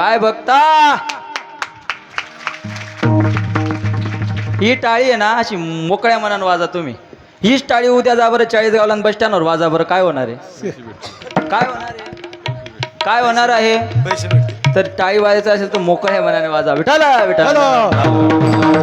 काय बघता ही टाळी आहे ना अशी मोकळ्या मनानं वाजा तुम्ही. हीच टाळी उद्या जा बरं चाळीस गावला बस स्टँडवर वाजा बरं. काय होणार आहे? काय होणार आहे? काय होणार आहे? तर टाळी वाजायचं असेल तर मोकळ्या मनाने वाजा. विठाला विठाला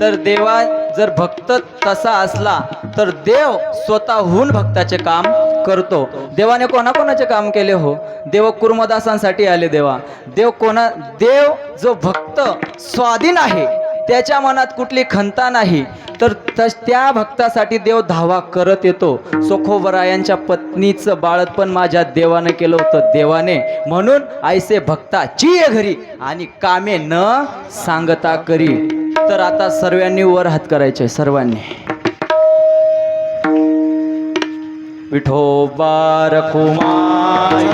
तर देवा जर भक्त तसा असला तर देव स्वतःहून भक्ताचे काम करतो. देवाने कोणाकोणाचे काम केले हो? देव कुर्मदासांसाठी आले देवा. देव कोणा देव जो भक्त स्वाधीन आहे त्याच्या मनात कुठली खंता नाही तर त्या भक्तासाठी देव धावा करत येतो. सोखोबरायांच्या पत्नीचं बाळतपण माझ्या देवाने केलं होतं देवाने. म्हणून आईसे भक्ताची चिय घरी आणि कामे न सांगता करी. तर आता सर्वांनी वर हात करायचे सर्वांनी. विठोबा रखुमाई.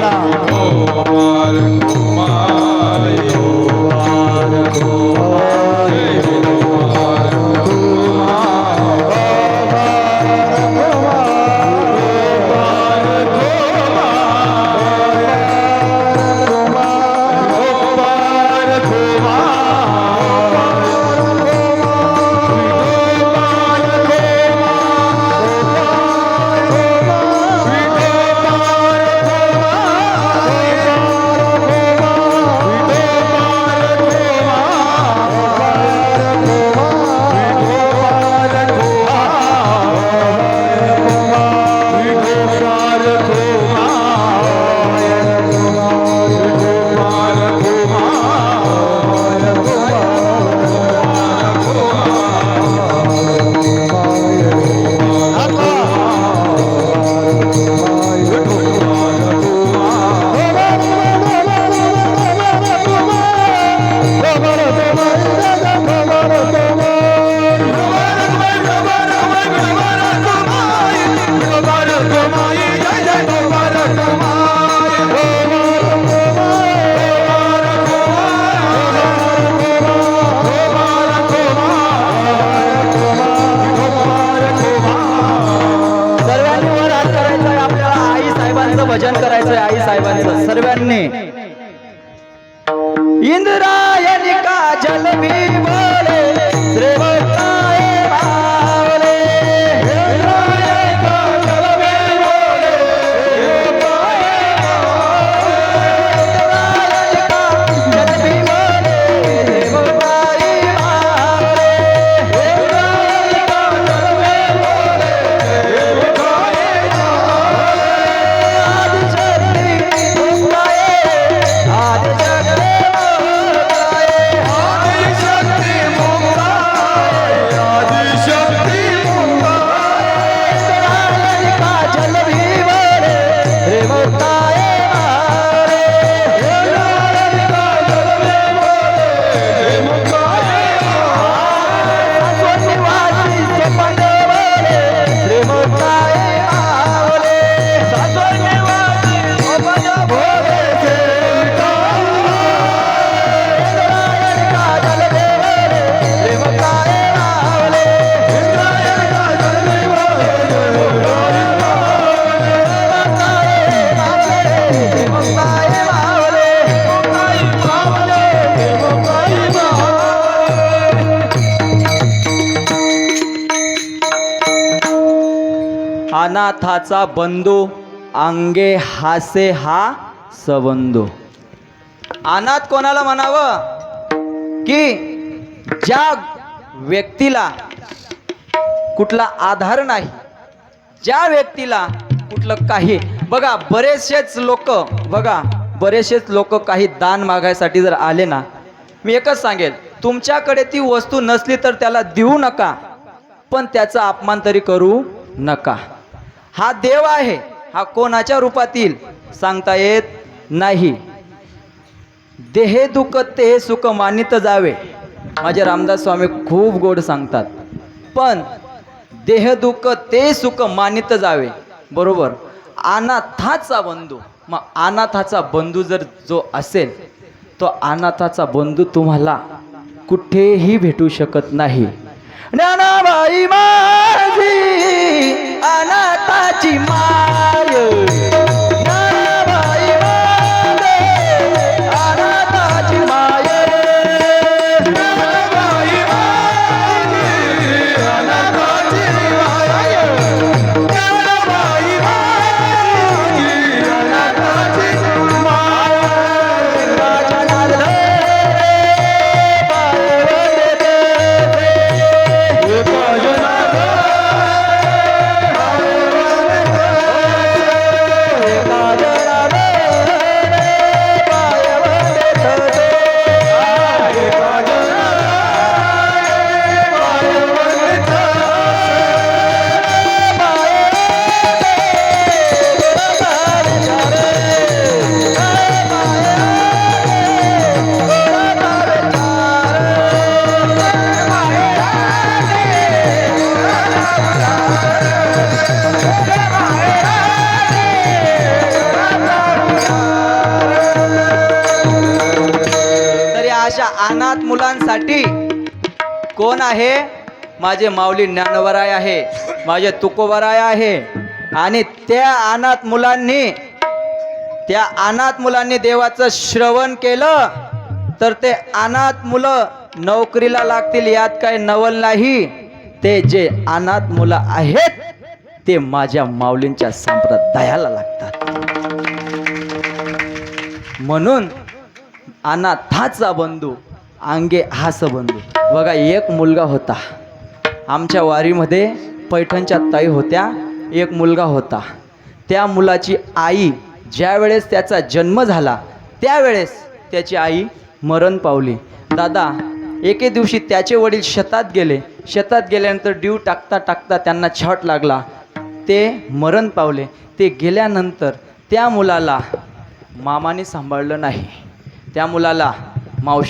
अनाथाचा बंधू अंगे हासे हा सबंधू. अनाथ कोणाला म्हणावं? की ज्या व्यक्तीला कुठला आधार नाही ज्या व्यक्तीला कुठलं काही बघा बरेचसेच लोक बघा बरेचसेच लोक काही दान मागायसाठी जर आले ना मी एकच सांगेल तुमच्याकडे ती वस्तू नसली तर त्याला देऊ नका पण त्याचा अपमान तरी करू नका. हा देव आहे हा कोणाच्या रूपात येईल? सांगता येत नाही. देहे दुःख ते सुख मानित जावे. माझे रामदास स्वामी खूप गोड सांगतात. पण देह दुःख ते सुख मानित जावे. बरोबर? अनाथाचा बंधू. मग अनाथाचा बंधू जर जो असेल तो अनाथाचा बंधू तुम्हाला कुठेही भेटू शकत नाही. ज्ञानाबाई माझी अनाथाची माय. मुलांसाठी. कोण आहे? माझे माऊली ज्ञानवराय आहे. माझे तुकोबराय आहे. आणि त्या अनाथ मुलांनी त्या अनाथ मुलांनी देवाचं श्रवण केलं तर ते अनाथ मुलं नोकरीला लागतील यात काही नवल नाही. ते जे अनाथ मुलं आहेत ते माझ्या माऊलींच्या संप्रदायाला लागतात. म्हणून अनाथाचा बंधू अंगे हास बंधू बघा एक मुलगा होता. आमच्या वारीमध्ये पैठणच्या ताई होत्या एक मुलगा होता. त्या मुलाची आई ज्यावेळेस त्याचा जन्म झाला त्यावेळेस त्याची आई मरण पावली. दादा एके दिवशी त्याचे वडील शेतात गेले. शेतात गेल्यानंतर डीव टाकता टाकता त्यांना छाट लागला. ते मरण पावले. ते गेल्यानंतर त्या मुलाला मामाने सांभाळलं नाही. त्या मुलाला मावशी